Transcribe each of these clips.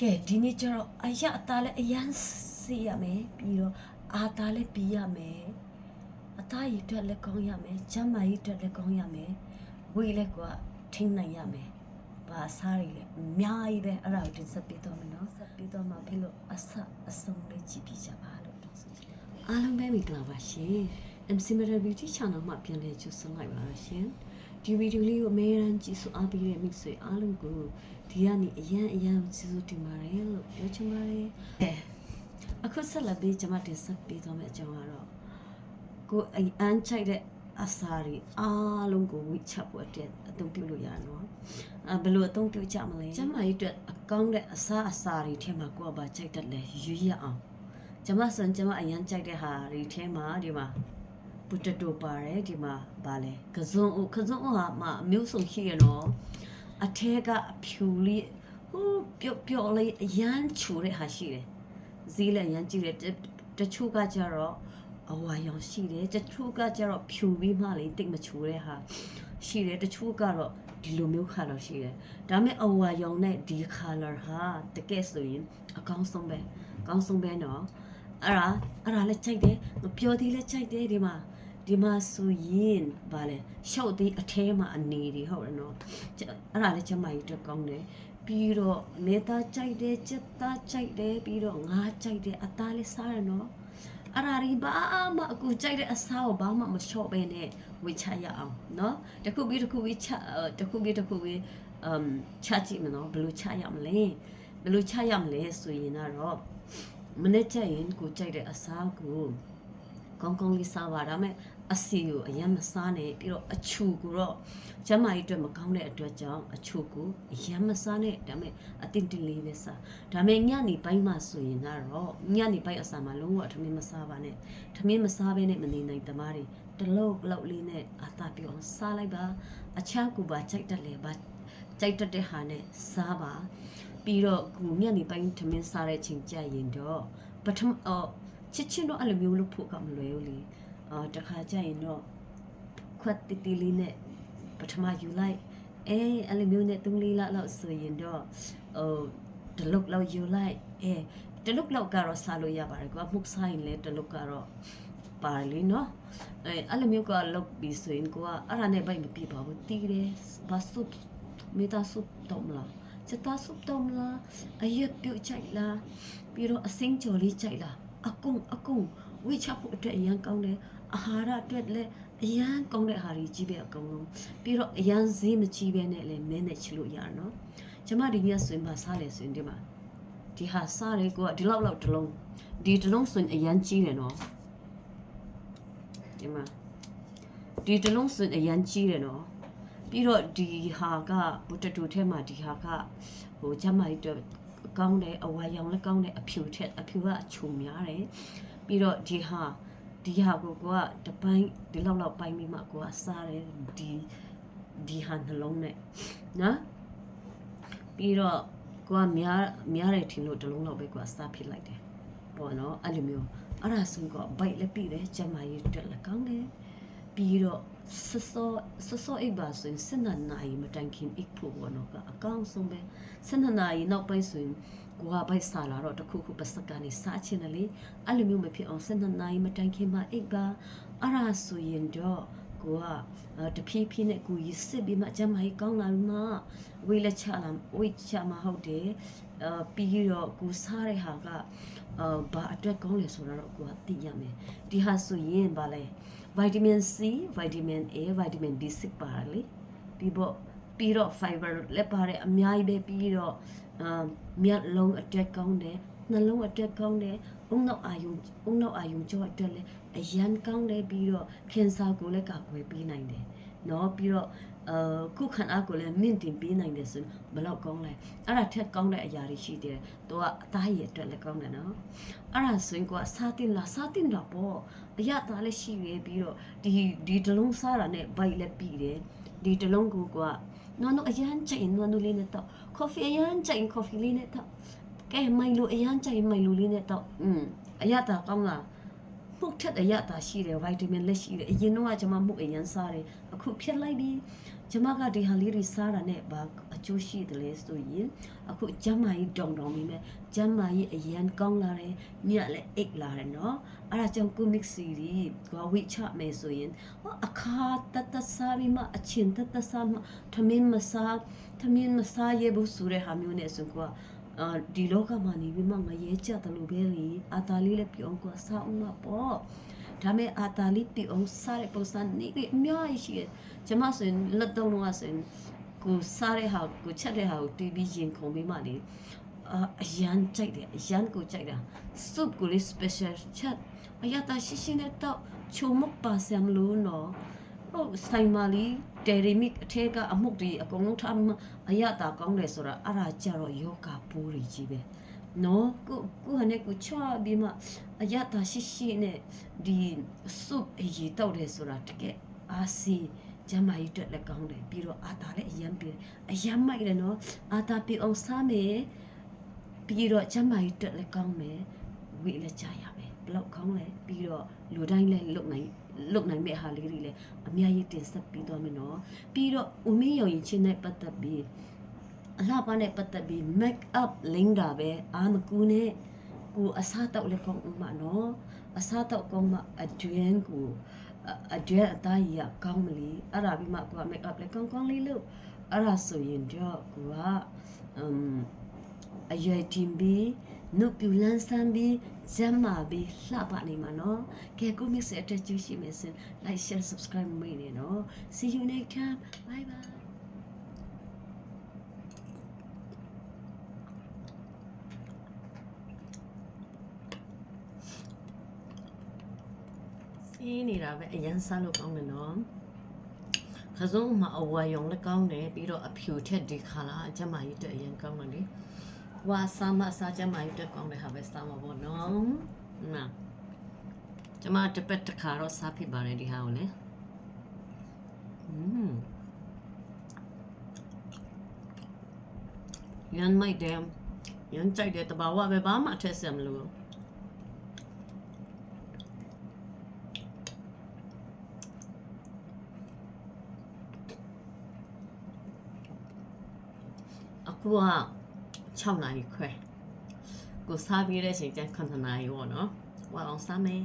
ကဲဒီနေ့ကျတော့အရအသားလည်းအရန်စီရမယ်ပြီးတော့အာသားလည်းပြီးရမယ်အသားရည်အတွက်လည်းကောင်းရမယ်ကျန်းမာရေးအတွက်လည်းကောင်းရမယ်ဝေးလည်းကထိန်းနိုင်ရမယ်ဘာစားရည်လဲအများကြီးပဲအဲ့ဒါကိုတင်ဆက်ပေးတော့မယ်နော်ဆက်ပေးတော့မှဖြစ်လို့အဆအဆုံးလေးကြည့်ပြကြပါလို့တောင်းဆိုချင်တယ်အားလုံးပဲမင်္ဂလာပါရှင် MC Meta Beauty Channel မှာပြန်လည်ကြိုဆိုလိုက်ပါရရှင်ဒီဗီဒီယိုလေးကိုအများအားကြည့်ဆိုအားပေးတဲ့မိတ်ဆွေအားလုံးကို ဒီကနေ့အရန်အရန်ကျေးဇူးတင်ပါတယ်လို့ပြောချင်ပါတယ်အဲအခုဆက်လက်ပြီးကျွန်မတင်ဆက်ပေးသွားမယ့်အကြောင်းကတော့ကိုယ်အန်ချိုက်တဲ့အစာတွေအားလုံးကိုဝိချက်ဖို့အတွက်အသုံးပြုလို့ရတယ်နော်အဲဘယ်လိုအသုံးပြုကြမလဲကျမကြီးအတွက်အကောင်းတဲ့အစာအစာတွေထဲမှာကိုယ်ကဘာချိုက်တတ်လဲရွေးရအောင်ကျွန်မဆိုရင်ကျွန်မအရန်ချိုက်တဲ့ဟာတွေထဲမှာဒီမှာပူတတိုပါတယ်ဒီမှာဗာလဲကစုံအိုကစုံအိုဟာမအမျိုးစုံရှိရနော် အထဲကအဖြူလေးဟိုးပျော့ပျော့လေးအရန်ချူတဲ့ဟာရှိတယ်ဈေးလည်းအရန်ကြည့်တယ်တတချို့ကကြတော့အဝါရောင်ရှိတယ်တချို့ကကြတော့ဖြူပြီးမှလေတိတ်မချူတဲ့ဟာရှိတယ်တချို့ကတော့ဒီလိုမျိုး color ရှိတယ်ဒါပေမဲ့အဝါရောင်နဲ့ဒီ color ဟာတကယ်ဆိုရင်အကောင်းဆုံးပဲအကောင်းဆုံးပဲနော်အဲ့ဒါအဲ့ဒါလည်းချိန်တယ်မပြောသေးလည်းချိန်တယ်ဒီမှာ ဒီမှာဆိုရင်ဗာလဲရှောက်သေးအထဲမှာအနေတွေဟုတ်တယ်နော်ကျအဲ့ဒါလည်းကျမကြီးအတွက်ကောင်းတယ်ပြီးတော့နေသားကြိုက်တယ်စက်သားကြိုက်တယ်ပြီးတော့ငါးကြိုက်တယ်အသားလေးစားရနော်အဲ့ဒါရီဘာမှအကူကြိုက်တဲ့အစားကိုဘာမှမလျှော့ပဲနဲ့ဝေချရအောင်နော်တခုပြီးတခုပြီးချအဲ့တခုပြီးတခုပြီးအမ်ချကြည့်မနော်ဘယ်လိုချရမလဲဘယ်လိုချရမလဲဆိုရင်တော့မနေ့ကျရင်ကိုကြိုက်တဲ့အစားကိုကောင်းကောင်းလေးစားပါဒါပေမဲ့ အစီကိုအရင်မစားနဲ့ပြီးတော့အချူကိုတော့ကျမကြီးအတွက်မကောင်းတဲ့အတွက်ကြောင့်အချူကိုအရင်မစားနဲ့ဒါပေမဲ့အတင်းတင်းလေးပဲစားဒါပေမဲ့ညနေပိုင်းမှဆိုရင်တော့ညနေပိုင်းအစာမှာလုံးဝထမင်းမစားပါနဲ့ထမင်းမစားဘဲနဲ့မနေနိုင်တမားတွေတလုံးလောက်လေးနဲ့အသာပြောင်းစားလိုက်ပါအခြားကူပါကြိုက်တတ်လေပါကြိုက်တတ်တဲ့ဟာနဲ့စားပါပြီးတော့ကူညနေပိုင်းထမင်းစားတဲ့ချိန်ကြရင်တော့ပထမအော်ချစ်ချင်းတော့အဲ့လိုမျိုးလို့ဖို့ကမလွယ်ဘူးလေ အာတခါကျရင်တော့ခွက်တီတီလေးနဲ့ပထမယူလိုက်အဲအဲ့လိုမျိုးနဲ့သုံးလေးလောက်လောက်ဆိုရင်တော့ဟိုတလုတ်လောက်ယူလိုက်အဲတလုတ်လောက်ကတော့စားလို့ရပါတယ်ကွာမှုတ်ဆိုင်လဲတလုတ်ကတော့ပါလေနော်အဲအဲ့လိုမျိုးကလောက်ပြီးဆိုရင်ကိုကအဲ့ဒါနဲ့ဘိုက်မပြပါဘူးတီးတယ်ဘာစုပ်မေတာစုပ်တော့မလားစတာစုပ်တော့မလားအရက်ပြုတ်ချိုက်လားပြီးတော့အစင်းကြော်လေးချိုက်လားအကုန်အကုန် ဝိချဖို့အတွက်အရန်ကောင်းတယ်အာဟာရအတွက်လည်းအရန်ကောင်းတဲ့ဟာတွေကြီးပဲအကုန်လုံးပြီးတော့အရန်ဈေးမကြီးပဲနဲ့လည်း manage လုပ်ရနော်ကျမဒီနေ့ဆိုရင်မစားလေဆိုရင်ဒီမှာဒီဟာစားရဲကိုကဒီလောက်လောက်တစ်လုံးဒီတစ်လုံးဆိုရင်အရန်ကြီးတယ်နော်ဒီမှာဒီတစ်လုံးဆိုရင်အရန်ကြီးတယ်နော်ပြီးတော့ဒီဟာကဘူတတူထဲမှာဒီဟာကဟိုကျမကြီးအတွက်ကောင်းတယ်အဝါရောင်လည်းကောင်းတယ်အဖြူထက်အဖြူကအချုံများတယ် ပြီးတော့ဒီဟာဒီဟာကိုကတပိုင်းဒီလောက်လောက်ပိုင်းပြီးမှကိုကစားတယ်ဒီဒီဟာနှလုံးနဲ့နော်ပြီးတော့ကိုကများများတယ်ထင်လို့တစ်လုံးလောက်ပဲကိုကစားဖြစ်လိုက်တယ်ပေါ့နော်အဲ့လိုမျိုးအဲ့ဒါဆိုကဘိုက်လည်းပြီးတယ်ကျမကြီးတက်လည်းကောင်းတယ်ပြီးတော့စစောစစောအိပ်ပါဆိုရင်စနနာရီမတိုင်ခင်အိပ်ဖို့ဘောနော်ကအကောင်းဆုံးပဲစနနာရီနောက်ပိုင်းဆိုရင် ကိုကဘိုက်စားလာတော့တခုခုပစကနေစားချင်တယ်လေအဲ့လိုမျိုးမဖြစ်အောင်စနနာရီမတိုင်ခင်မှာအိပ်ပါအဲ့ဒါဆိုရင်တော့ကိုကတဖြည်းဖြည်းနဲ့ကိုရစ်စစ်ပြီးမှကျမကြီးကောင်းလာမှဝေးလက်ချလာဝေးချမှာဟုတ်တယ်အပြီးတော့ကိုစားတဲ့ဟာကအာဘာအတွက်ကောင်းလဲဆိုတော့ကိုကသိရမယ်ဒီဟာဆိုရင်ဗာလဲ vitamin C vitamin A vitamin B6 ပါတယ်လေပြီးတော့ပြီးတော့ fiber လည်းပါတယ်အများကြီးပဲပြီးတော့ အာမျက်လုံးအတွက်ကောင်းတယ်နှလုံးအတွက်ကောင်းတယ်အုံနောက်အာယုံအုံနောက်အာယုံကြောအတွက်လည်းအရန်ကောင်းတယ်ပြီးတော့ခင်စာကိုလည်းကာကွယ်ပေးနိုင်တယ်နော်ပြီးတော့အာခုခန္ဓာကိုလည်းမင့်တင်ပေးနိုင်တယ်ဆိုဘလောက်ကောင်းလဲအဲ့ဒါထက်ကောင်းတဲ့အရာတွေရှိတယ်သူကအသားရည်အတွက်လည်းကောင်းတယ်နော်အဲ့ဒါဆိုရင်ကစားတင်လားစားတင်တော့ပေါ့အရသားလည်းရှိရပြီးတော့ဒီဒီတလုံးစားတာနဲ့ဘိုက်လည်းပြီးတယ်ဒီတလုံးကိုကနော်နော်အရန်ချိန်နော်နော်လေးနဲ့တော့ coffee အရန်ချိန် coffee လေးနဲ့တော့ကဲမိုင်လိုအရန်ချိန်မိုင်လိုလေးနဲ့တော့อืมအရသားကောင်းလားမှုတ်ထက်အရသာရှိတယ်ဗိုက်တာမင်လက်ရှိတယ်အရင်တော့ကကျွန်မမှုတ်အရန်စားတယ်အခုဖြစ်လိုက်ပြီ ကျမကဒီဟာလေးတွေစားတာနဲ့ဘာအကျိုးရှိတယ်လဲဆိုရင်အခုကျမကြီးတောင်တောင်မိမဲ့ကျမကြီးအရန်ကောင်းလာတယ်ညက်လည်းအိတ်လာတယ်နော်အဲ့ဒါကြောင့်ကိုမစ်စီရီကိုဝိချမယ်ဆိုရင်ဟောအခါတတစားပြီးမှအချင်းတတစားမှထမင်းမစားထမင်းမစားရဘူးဆိုတဲ့ဟာမျိုးနဲ့ဆိုကွာအာဒီလောကမှာနေပြီးမှငရဲကြတယ်လို့ပဲလေအာတာလေးလည်းပြောကွာစားအောင်မပေါ့ ဒါမဲ့အာတာလေးတီအောင်စားတဲ့ပုံစံနေအများကြီးရှိတယ်ကျမဆိုရင်လက်တော့လုံးဝဆိုရင်ကိုစားတဲ့ဟာကိုချက်တဲ့ဟာကိုတီးပြီးရင်ခုံပြီးမှလေအာအရန်ကြိုက်တယ်အရန်ကိုကြိုက်တာ soup ကိုလေ special ချက်အရတာရှိရှိနဲ့တော့ချုံမပါစံလို့နော်ဟုတ်ဆိုင်မာလီတယ်ရီမစ်အထက်ကအမှုတ်ဒီအကုန်လုံးထားမှအရတာကောင်းတယ်ဆိုတာအဲ့ဒါကြတော့ယောဂပိုးတွေကြီးပဲ နော်ကိုကိုဟနဲ့ကိုချွာပြီးမှအရတာရှိရှိနဲ့ဒီ soup အရေးတော့တယ်ဆိုတာတကယ်အာစီကျမကြီးတက်လက်ကောင်းတယ်ပြီးတော့အာတာလည်းအယံပြေအယံမိုက်တယ်နော်အာတာပြေအောင်စားမယ်ပြီးတော့ကျမကြီးတက်လက်ကောင်းမယ်ဝိလည်းကြာရမယ်ဘလောက်ကောင်းလဲပြီးတော့လူတိုင်းလည်းလုတ်နိုင်လုတ်နိုင်မဲ့ဟာလေးတွေလည်းအများကြီးတင်ဆက်ပြီးတော့မယ်နော်ပြီးတော့ဦးမင်းရောင်ရင်ချင်းနဲ့ပတ်သက်ပြီး အလှပနဲ့ပတ်သက်ပြီး make up လင်းတာပဲအာမကူနဲ့ကိုအစားတောက်လည်းကောင်းဦးမှာနော်အစားတောက်ကောင်းမှအတွင်းကိုအတွင်းအသားကြီးကကောင်းမလီအဲ့ဒါပြီးမှကိုက make up လည်းကောင်းကောင်းလေးလုပ်အဲ့ဒါဆိုရင်တော့ကိုကအမ်အရွယ်တင်ပြီးနုပြူလန်းဆန်းပြီးဇမ်မာပြီးလှပနေမှာနော်ကဲကိုမစ်စတဲ့ကြည့်ရှိမယ်စင် like share subscribe မေးနေနော် see you next time bye bye စီးနေတာပဲအရန်စားလို့ကောင်းတယ်နော်ခစုံးမှာအဝါယုံလည်းကောင်းတယ်ပြီးတော့အဖြူထက်ဒီခါလာအကျမကြီးတက်အရင်ကောင်းတယ်လေဝါစာမစာကျမကြီးတက်ကောင်းတယ်ဟာပဲစားမှာပေါ့နော်နာကျမတပက်တစ်ခါတော့စားဖြစ်ပါတယ်ဒီဟာကိုလေอืมရန်မိုက်တယ်ရန်ကြိုက်တယ်တဘာဝပဲဘာမှအထက်ဆက်မလို့ အခုက6နာရီခွဲကိုစားပြီးတဲ့အချိန်ကျန်9နာရီပေါ့နော်ဝါအောင်စားမယ်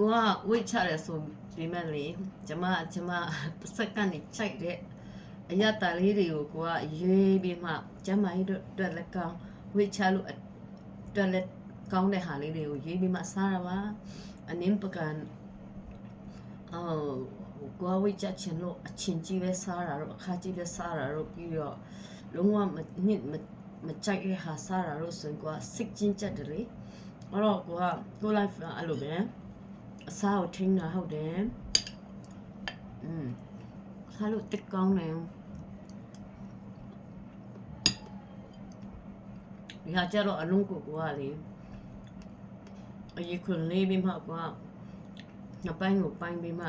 ကိုကဝိတ်ချတယ်ဆိုဒီမဲ့လေကျမကျမတစ်စက္ကန့်နေချိုက်တဲ့အရတာလေးတွေကိုကိုကရွေးပြီးမှကျမကြီးတို့အတွက်လည်းကောင်းဝိတ်ချလို့အတွက်လည်းကောင်းတဲ့ဟာလေးတွေကိုရွေးပြီးမှစားရပါအနင်းပကန်အော်ကိုကဝိတ်ချချင်လို့အချင်းကြီးပဲစားတာတော့အခါကြီးပဲစားတာတော့ပြီးတော့လုံးဝမနစ်မမကြိုက်တဲ့ဟာစားတာတော့ဆိုရင်ကိုကစိတ်ချင်းချက်တယ်လေအဲ့တော့ကိုကကို life အဲ့လိုပဲ အစားကိုထိန်းတာဟုတ်တယ်อืมစားလို့တက်ကောင်းတယ်ဒီဟာကြတော့အလုံးကိုကွာလေအရေးခွန်လေးပြီးမှကွာငပိုင်းကိုပိုင်းပြီးမှ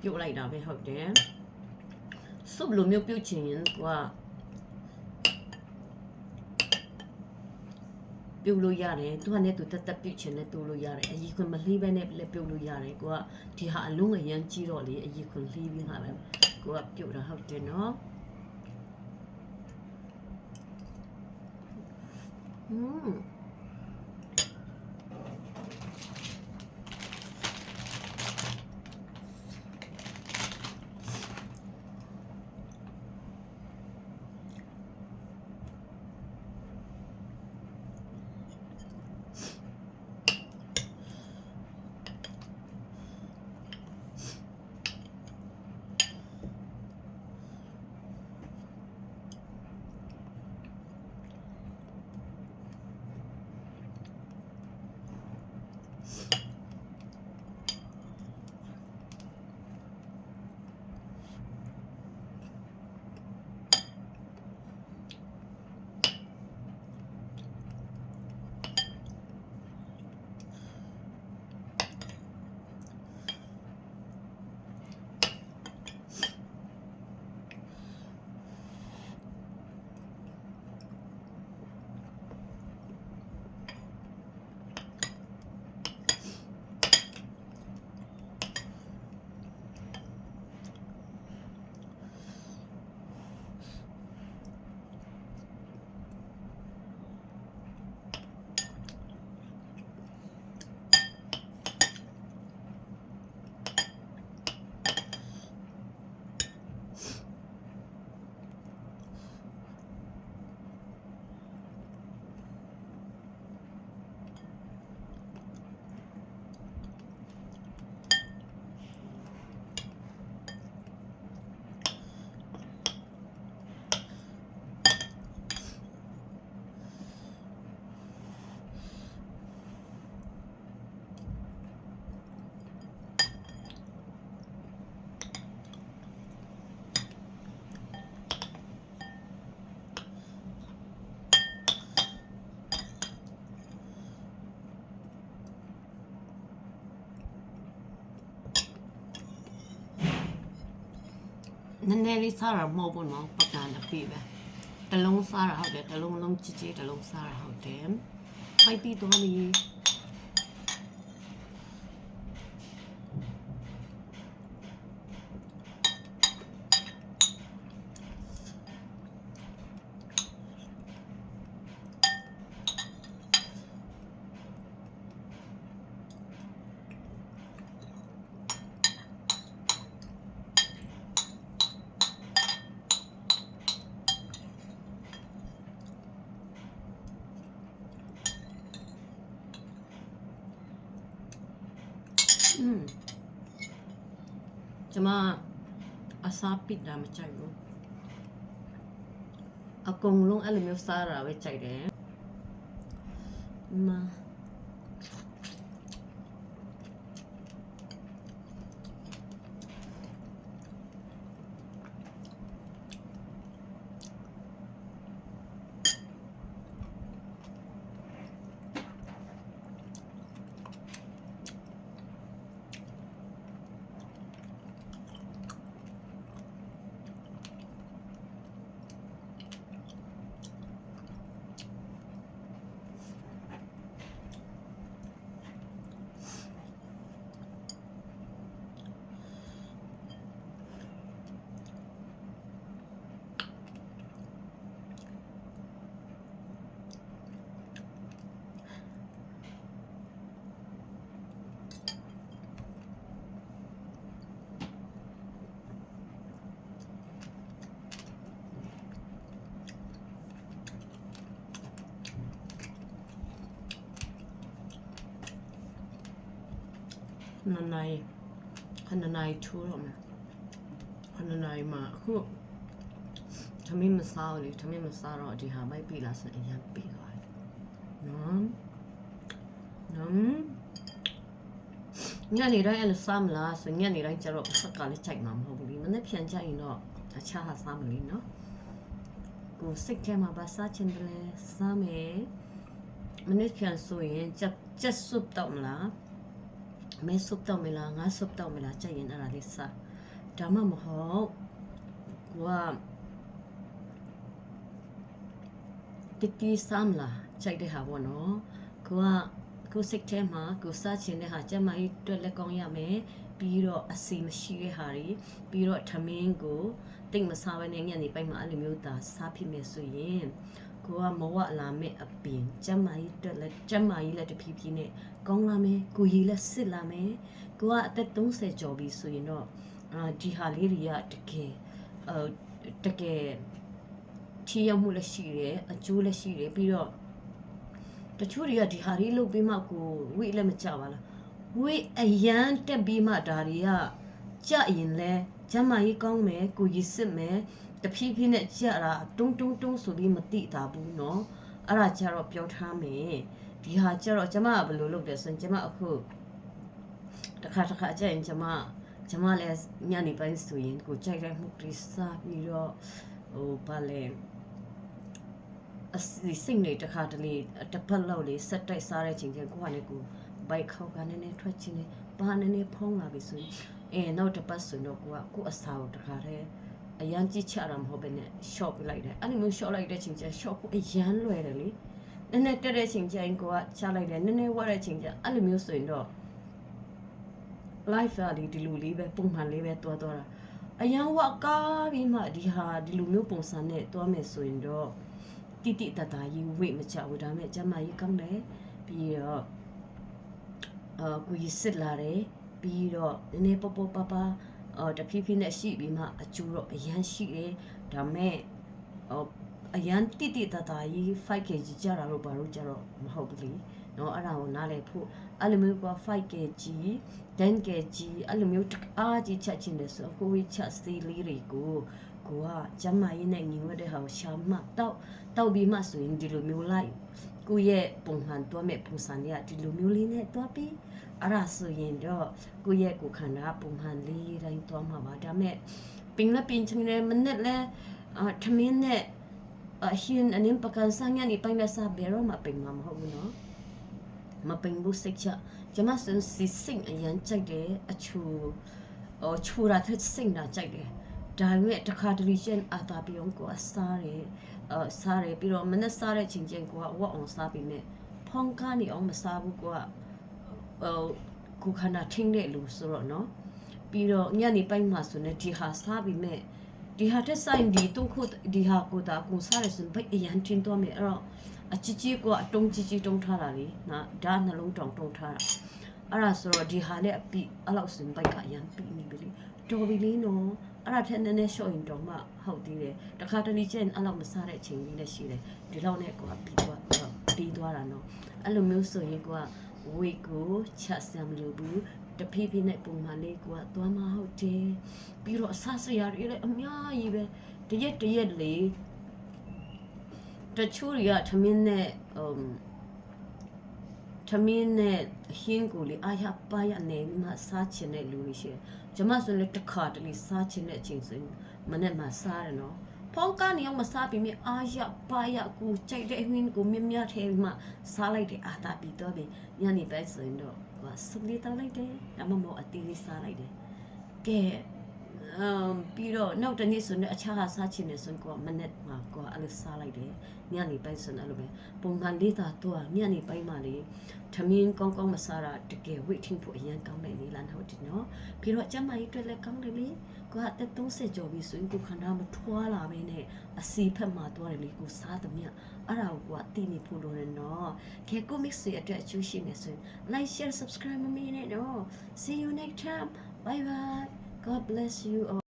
ပြုတ်လိုက်တာပဲဟုတ်တယ်စုပ်လိုမျိုးပြုတ်ချင်ရင်ကွာ ပြုတ်လို့ရတယ်သူကလည်းသူတက်တက်ပြုတ်ချင်လည်းတူလို့ရတယ်အကြီးခွန်မလှီးပဲနဲ့လည်းပြုတ်လို့ရတယ်ကိုကဒီဟာအလုံးအရန်ကြီးတော့လေအကြီးခွန်လှီးပြီးမှပဲကိုကပြုတ်တာဟုတ်တယ်နော်อืม နည်းနည်းလေးစားတာမဟုတ်ဘူးနော်ပကံအပြည့်ပဲတစ်လုံးစားတာဟုတ်တယ်တစ်လုံးလုံးကြီးကြီးတစ်လုံးစားတာဟုတ်တယ်ဖိုက်ပြီးတော့မီ ကျမအစားပစ်တာမကြိုက်ဘူးအကုန်လုံးအဲ့လိုမျိုးစားတာပဲကြိုက်တယ်မ ခဏနိုင်ခဏနိုင်ထူတော့မယ်ခဏနိုင်မှာအခုသမီးမစားဘူးလေသမီးမစားတော့ဒီဟာမိုက်ပြီလားဆိုရင်အရင်ပြီသွားတယ်နော်နော်ညနေတိုင်းအဲ့လိုစားမလားဆိုညနေတိုင်းကျတော့စက်ကလည်းကြိုက်မှာမဟုတ်ဘူးလေမနေ့ပြန်ကြိုက်ရင်တော့အခြားဟာစားမလို့နော်ကိုစိတ်ထဲမှာပါစားချင်တယ်လဲစားမယ်မနေ့ပြန်ဆိုရင်ချက်ချက်ဆုပ်တော့မလား မဲဆုပ်တော့မလားငါဆုပ်တော့မလားကြိုက်ရင်အဲ့ဒါလေးစားဒါမှမဟုတ်ကိုကတတီစမ်းလာကြိုက်တဲ့ဟာပေါ့နော်ကိုကကိုစိတ်ထဲမှာကိုစားချင်တဲ့ဟာကျမကြီးတွက်လက်ကောင်းရမယ်ပြီးတော့အစီမရှိတဲ့ဟာတွေပြီးတော့ထမင်းကိုတိတ်မစားဘဲနဲ့ညနေပိုင်းမှာအဲ့လိုမျိုးသာစားဖြစ်မယ်ဆိုရင် ကိုကမဝလာမဲ့အပင်ကျမကြီးတွက်လက်ကျမကြီးလက်တဖြည်းဖြည်းနဲ့ကောင်းလာမယ်ကိုရီလက်စစ်လာမယ်ကိုကအသက်30ကျော်ပြီဆိုရင်တော့အာဒီဟာလေးတွေကတကယ်အဲတကယ်ထီရောက်မှုလည်းရှိတယ်အကျိုးလည်းရှိတယ်ပြီးတော့တချို့တွေကဒီဟာလေးလုပ်ပြီးမှကိုဝိလည်းမကြပါလားဝိအရန်တက်ပြီးမှဒါတွေကကြရင်လဲကျမ်းမာရေးကောင်းမယ်ကိုကြီးစစ်မယ် တဖြည်းဖြည်းနဲ့ကြတာတုံးတုံးတုံးဆိုပြီးမတိတာဘူးเนาะအဲ့ဒါကြတော့ပြောထားမယ် ဒီဟာကျတော့ကျမကဘယ်လိုလုပ်လဲဆိုရင်ကျမအခုတစ်ခါတစ်ခါကျရင်ကျမကျမလည်းညနေပိုင်းဆိုရင်ကိုကြိုက်တဲ့မှုတွေစားပြီးတော့ဟိုဘာလဲအစီစိတ်နေတစ်ခါတလေတစ်ပတ်လောက်လေးဆက်တိုက်စားတဲ့ချိန်ကျရင်ကိုကလည်းကိုဘိုက်ခောက်ကနည်းနည်းထွက်ချင်းနေဘာနည်းနည်းဖုံးလာပြီဆိုရင်အဲနောက်တစ်ပတ်ဆိုတော့ကိုကကိုအစာကိုတစ်ခါတည်း အရန်ကြည့်ချတာမဟုတ်ဘဲနဲ့ shop လိုက်တယ်အဲ့လိုမျိုး shop လိုက်တဲ့ချိန်ကျ shop ကိုအရန်လွယ်တယ်လေနည်းနည်းတက်တဲ့ချိန်ကျရင်ကိုကချလိုက်တယ်နည်းနည်းဝတ်တဲ့ချိန်ကျအဲ့လိုမျိုးဆိုရင်တော့ life ကဒီဒီလိုလေးပဲပုံမှန်လေးပဲတွားတွားတာအရန်ဝကားပြီးမှဒီဟာဒီလိုမျိုးပုံစံနဲ့တွားမယ်ဆိုရင်တော့တိတိတတ်တာကြီးဝိတ်မချဘူးဒါပေမဲ့ကျမကြီးကောင်းတယ်ပြီးတော့အာကိုကြီးစစ်လာတယ်ပြီးတော့နည်းနည်းပပပပ အော်တဖြည်းဖြည်းနဲ့ရှိပြီးမှအကျိုးတော့အရန်ရှိတယ်ဒါမဲ့အော်အရန်တိတိတတကြီး 5kg ကြတာတော့ဘာလို့ကြတော့မဟုတ်ဘူးလေနော်အဲ့ဒါကိုနားလည်ဖို့အဲ့လိုမျိုးက 5kg 10kg အဲ့လိုမျိုးအားကြီးချက်ချင်းတယ်ဆိုကိုဝေးချက်သေးလေးတွေကိုကိုကကျမရင်းနဲ့ညီဝတ်တဲ့ဟာကိုရှာမှတောက်တောက်ပြီးမှဆိုရင်ဒီလိုမျိုးလိုက် ကိုရဲ့ပုံမှန်တွားမဲ့ပုံစံတွေကဒီလိုမျိုးလေးနဲ့တွားပြီးအဲ့ဒါဆိုရင်တော့ကိုရဲ့ကိုခန္ဓာပုံမှန်လေးတိုင်းတွားမှာပါဒါမဲ့ပင်လက်ပင်ချင်းနဲ့မနဲ့လဲအာထမင်းနဲ့ uh, hin anin pakan sangya ni pai mesa bero ma ping ma ho no ma ping bu sik cha jama sun si sing ayan chai de achu o chu ra thit sing na chai de ဒါပေမဲ့တစ်ခါတလေချင်းအာတာပြုံးကိုအစားတယ် အစားတယ်ပြီးတော့မနဲ့စားတဲ့ချင်းချင်းကိုကဝတ်အောင်စားပြီးမြဲဖုန်ကားနေအောင်မစားဘူးကိုကဟိုကိုခန္ဓာထင်းတဲ့လူဆိုတော့နော်ပြီးတော့ညနေပိုင်းမှာဆိုနေဒီဟာစားပြီးမြဲဒီဟာတက်ဆိုင်ဒီတုံးခုဒီဟာကိုတာကိုစားရစဘိတ်အရန်ချင်းတော့မြဲအဲ့တော့အချီချီကအတုံးကြီးကြီးတုံးထားတာလေနော်ဒါနှလုံးတောင်တုံးထားတာအဲ့ဒါဆိုတော့ဒီဟာလည်းအပိအဲ့လောက်စင်ဘိတ်ကအရန်ပြီးနေပြီလေတော်ပြီလေနော် အဲ့ဒါထက်နည်းနည်းရှော့ရင်တော့မှဟုတ်သေးတယ်တခါတလေကျရင်အဲ့လောက်မစားတဲ့အချိန်လေးလည်းရှိတယ်ဒီလောက်နဲ့ကိုကပြီးသွားပြီးသွားတာနော်အဲ့လိုမျိုးဆိုရင်ကိုက weight ကိုချက်စံမလို့ဘူးတဖြည်းဖြည်းနဲ့ပုံမှန်လေးကိုကသွားမဟုတ်တယ်ပြီးတော့အဆဆရာတွေလည်းအများကြီးပဲတရက်တရက်လေးတချို့တွေကထမင်းနဲ့အမ်ထမင်းနဲ့ဟင်းကိုလေအာရပါရနေမှစားချင်တဲ့လူတွေရှိတယ် ကျမဆိုလည်းတစ်ခါတလေစားချင်တဲ့အချိန်ဆိုရင်မနေ့မှစားတယ်နော်ဖောင်းကနေအောင်မစားပြီးမြအာရပါရကိုကြိုက်တဲ့ဟင်းကိုမြမြထဲမှစားလိုက်တယ်အာတာပြီးတော့ပြီညနေပိုင်းဆိုရင်တော့ဟိုစပလီတောက်လိုက်တယ်အမမောအတီးလေးစားလိုက်တယ်ကဲ အမ်ပြီးတော့နောက်တနေ့ဆိုရင်အခြားဟာစားချင်တယ်ဆိုရင်ကိုကမနေ့မှာကိုကအဲ့လိုစားလိုက်တယ်ညနေပိုင်းဆိုရင်အဲ့လိုပဲပုံမှန်လေးသာတော့ညနေပိုင်းမှာလေထမင်းကောင်းကောင်းမစားတာတကယ်ဝိတ်ထင်းဖို့အရန်ကောင်းတယ်လေလားဟုတ်တယ်နော်ပြီးတော့ကျမကြီးအတွက်လည်းကောင်းတယ်လေကိုကတက်30ကျော်ပြီဆိုရင်ကိုခန္ဓာမထွားလာပဲနဲ့အစီဖက်မှာသွားတယ်လေကိုစားသမျှအဲ့ဒါကိုကတည်နေဖို့လိုတယ်နော်ခဲကိုမစ်စီအတွက်အကျိုးရှိနေဆိုရင် like share subscribe မမေ့နဲ့နော် see you next time bye bye god bless you all